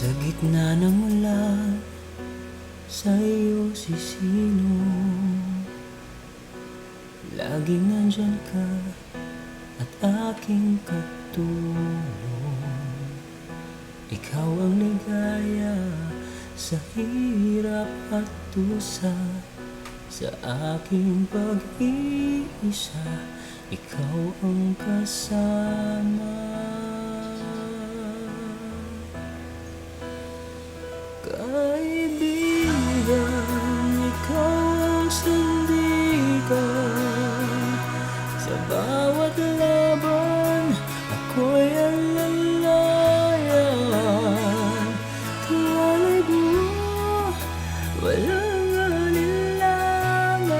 Sa gitna ng ulan Sa iyo sisino. Laging nandyan ka At aking katulong. Ikaw ang ligaya Sa hirap at tusa Sa aking pag-iisa. Ikaw ang kasama Kaibigan, ikaw ang sandigan Sa bawat laban, ako'y alalayan. Tiwalay mo, walang alinlangan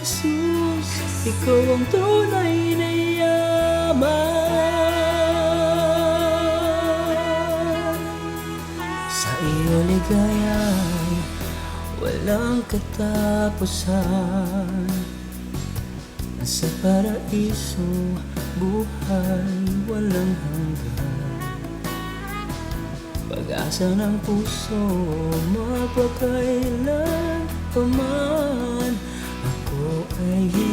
Jesus, ikaw ang tunay na yaman iyo ligaya'y walang katapusan. Sa paraiso, buhay walang hanggan. Pag-asa ng puso, mapakailan paman. Ako ay hindi,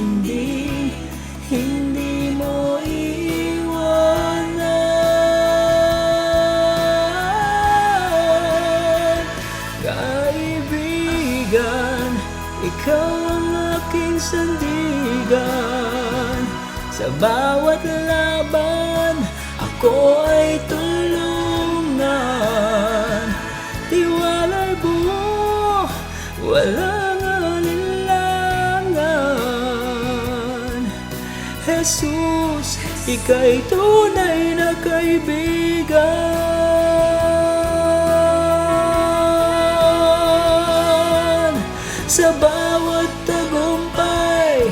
Kaibigan, ikaw ang aking sandigan. Sa bawat laban, ako ay tulungan. Tiwala'y buo, walang alinlangan. Jesus, ika'y tunay na kaibigan Sa bawat tagumpay,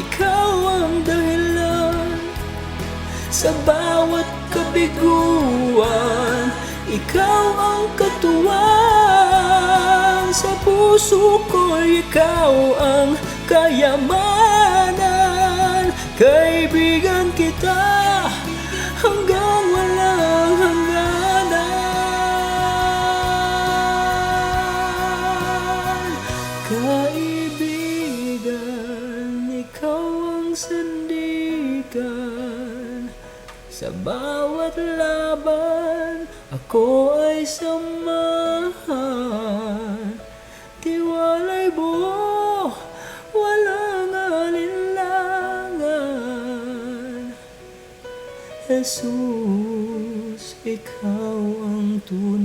ikaw ang dahilan Sa bawat kabiguan, ikaw ang katuwang Sa puso ko, ikaw ang kayamanan. Kaibigan kita hanggang sandigan Sa bawat laban, ako ay samahan Tiwala'y buo, walang alinlangan. Jesus, ikaw ang tunay